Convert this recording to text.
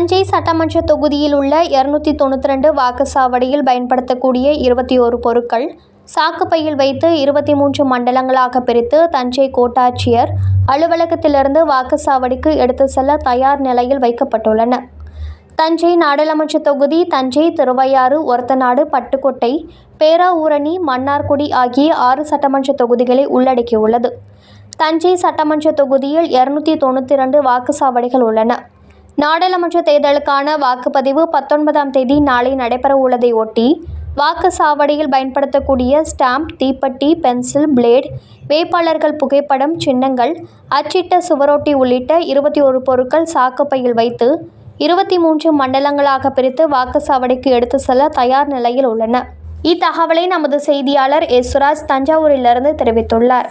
தஞ்சை சட்டமன்ற தொகுதியில் உள்ள இருநூத்தி தொண்ணூற்றி ரெண்டு வாக்குச்சாவடியில் பயன்படுத்தக்கூடிய இருபத்தி ஒரு பொருட்கள் சாக்குப்பையில் வைத்து இருபத்தி மூன்று மண்டலங்களாக பிரித்து தஞ்சை கோட்டாட்சியர் அலுவலகத்திலிருந்து வாக்குச்சாவடிக்கு எடுத்து செல்ல தயார் நிலையில் வைக்கப்பட்டுள்ளன. தஞ்சை நாடாளுமன்ற தொகுதி தஞ்சை திருவையாறு ஒரத்தநாடு பட்டுக்கோட்டை பேராவூரணி மன்னார்குடி ஆகிய ஆறு சட்டமன்ற தொகுதிகளை உள்ளடக்கியுள்ளது. தஞ்சை சட்டமன்ற தொகுதியில் இருநூத்தி தொண்ணூற்றி ரெண்டு வாக்குச்சாவடிகள் உள்ளன. நாடாளுமன்ற தேர்தலுக்கான வாக்குப்பதிவு பத்தொன்பதாம் தேதி நாளை நடைபெற உள்ளதை ஒட்டி வாக்குச்சாவடியில் பயன்படுத்தக்கூடிய ஸ்டாம்ப் தீப்பெட்டி பென்சில் பிளேட் வேட்பாளர்கள் புகைப்படம் சின்னங்கள் அச்சிட்ட சுவரொட்டி உள்ளிட்ட இருபத்தி ஒரு பொருட்கள் சாக்குப்பையில் வைத்து இருபத்தி மூன்று மண்டலங்களாக பிரித்து வாக்குச்சாவடிக்கு எடுத்து செல்ல தயார் நிலையில் உள்ளன. இத்தகவலை நமது செய்தியாளர் எஸ் சுராஜ் தஞ்சாவூரிலிருந்து தெரிவித்துள்ளார்.